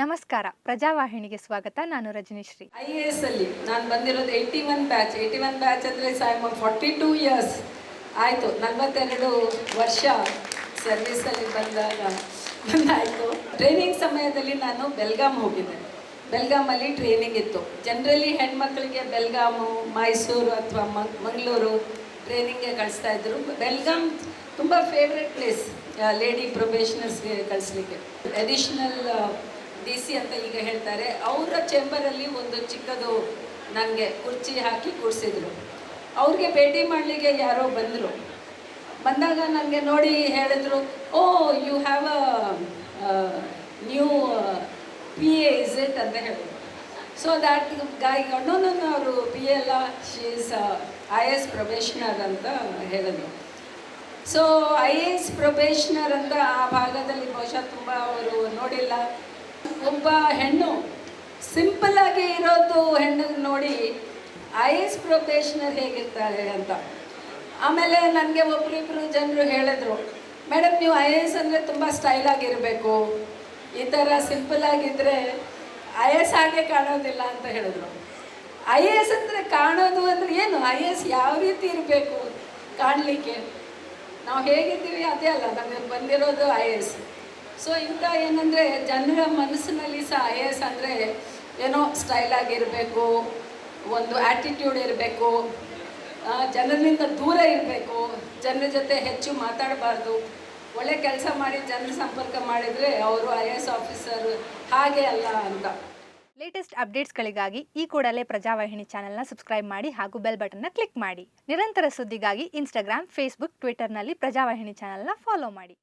ನಮಸ್ಕಾರ. ಪ್ರಜಾವಾಹಿನಿಗೆ ಸ್ವಾಗತ. ನಾನು ರಜನೀಶ್ರೀ. ಐ ಎ ಎಸ್ ಅಲ್ಲಿ ನಾನು ಬಂದಿರೋದು eighty one batch eighty one batch ಅಂದರೆ ಫಾರ್ಟಿ ಟೂ ಇಯರ್ಸ್ ಆಯಿತು, ನಲವತ್ತೆರಡು ವರ್ಷ ಸರ್ವೀಸಲ್ಲಿ ಬಂದಾಗ ಬಂದಾಯಿತು. ಟ್ರೈನಿಂಗ್ ಸಮಯದಲ್ಲಿ ನಾನು ಬೆಲ್ಗಾಮ್ ಹೋಗಿದ್ದೆ. ಬೆಲ್ಗಾಮಲ್ಲಿ ಟ್ರೈನಿಂಗ್ ಇತ್ತು. ಜನರಲಿ ಹೆಣ್ಮಕ್ಳಿಗೆ ಬೆಲ್ಗಾಮು ಮೈಸೂರು ಅಥವಾ ಮಂಗಳೂರು ಟ್ರೈನಿಂಗ್ಗೆ ಕಳಿಸ್ತಾ ಇದ್ರು. ಬೆಲ್ಗಾಮ್ ತುಂಬ ಫೇವ್ರೆಟ್ ಪ್ಲೇಸ್ ಲೇಡಿ ಪ್ರೊಬೇಷನರ್ಸ್ಗೆ ಕಳಿಸ್ಲಿಕ್ಕೆ. ಅಡಿಷ್ನಲ್ ಡಿ ಸಿ ಅಂತ ಈಗ ಹೇಳ್ತಾರೆ, ಅವರ ಚೇಂಬರಲ್ಲಿ ಒಂದು ಚಿಕ್ಕದು ನನಗೆ ಕುರ್ಚಿ ಹಾಕಿ ಕೂರಿಸಿದ್ರು. ಅವ್ರಿಗೆ ಭೇಟಿ ಮಾಡಲಿಕ್ಕೆ ಯಾರೋ ಬಂದರು. ಬಂದಾಗ ನನಗೆ ನೋಡಿ ಹೇಳಿದ್ರು, ಓ you have a new P A is it ಅಂತ ಹೇಳಿದ್ರು ಸೊ ದ್ಯಾಟ್ ಗಾಯ್ ಗಂಡನನ್ನು ಅವರು ಪಿ ಎಲ್ಲ she is I S probationer ಅಂತ ಹೇಳಿದ್ರು. So I A S probationer ಅಂತ ಆ ಭಾಗದಲ್ಲಿ ಬಹುಶಃ ತುಂಬ ಅವರು ನೋಡಿಲ್ಲ. ಒಬ್ಬ ಹೆಣ್ಣು ಸಿಂಪಲ್ ಆಗಿ ಇರೋದು ಹೆಣ್ಣು ನೋಡಿ ಐ ಎಸ್ ಪ್ರೊಬೇಷನರ್ ಹೇಗಿರ್ತಾರೆ ಅಂತ. ಆಮೇಲೆ ನನಗೆ ಒಬ್ಬರಿಬ್ಬರು ಜನರು ಹೇಳಿದ್ರು ಮೇಡಮ್ ನೀವು ಐ ಎ ಎಸ್ ಅಂದರೆ ತುಂಬ ಸ್ಟೈಲ್ ಆಗಿರಬೇಕು. ಈ ಥರ ಸಿಂಪಲ್ ಆಗಿದ್ದರೆ ಎ ಎಸ್ ಹಾಗೆ ಕಾಣೋದಿಲ್ಲ ಅಂತ ಹೇಳಿದ್ರು. ಐ ಎ ಎಸ್ ಅಂದರೆ ಕಾಣೋದು ಅಂದರೆ ಏನು? ಐ ಎ ಎಸ್ ಯಾವ ರೀತಿ ಇರಬೇಕು ಕಾಣಲಿಕ್ಕೆ? ನಾವು ಹೇಗಿದ್ದೀವಿ? ಅದೇ ಅಲ್ಲ, ನಮಗೆ ಬಂದಿರೋದು ಐ ಎ ಎಸ್. ಸೊ ಇಂಥ ಏನಂದರೆ ಜನರ ಮನಸ್ಸಿನಲ್ಲಿ ಸಹ ಐ ಎ ಎಸ್ ಅಂದರೆ ಏನೋ ಸ್ಟೈಲ್ ಆಗಿರಬೇಕು, ಒಂದು ಆ್ಯಟಿಟ್ಯೂಡ್ ಇರಬೇಕು ಜನರಿಂದ ದೂರ ಇರಬೇಕು, ಜನರ ಜೊತೆ ಹೆಚ್ಚು ಮಾತಾಡಬಾರ್ದು. ಒಳ್ಳೆ ಕೆಲಸ ಮಾಡಿ ಜನರ ಸಂಪರ್ಕ ಮಾಡಿದರೆ ಅವರು ಐ ಎ ಎಸ್ ಆಫೀಸರ್ ಹಾಗೆ ಅಲ್ಲ ಅಂತ. ಲೇಟೆಸ್ಟ್ ಅಪ್ಡೇಟ್ಸ್ಗಳಿಗಾಗಿ ಈ ಕೂಡಲೇ ಪ್ರಜಾವಾಹಿನಿ ಚಾನೆಲ್ನ ಸಬ್ಸ್ಕ್ರೈಬ್ ಮಾಡಿ ಹಾಗೂ ಬೆಲ್ ಬಟನ್ನ ಕ್ಲಿಕ್ ಮಾಡಿ. ನಿರಂತರ ಸುದ್ದಿಗಾಗಿ ಇನ್ಸ್ಟಾಗ್ರಾಮ್ ಫೇಸ್ಬುಕ್ ಟ್ವಿಟರ್ನಲ್ಲಿ ಪ್ರಜಾವಾಹಿನಿ ಚಾನೆಲ್ನ ಫಾಲೋ ಮಾಡಿ.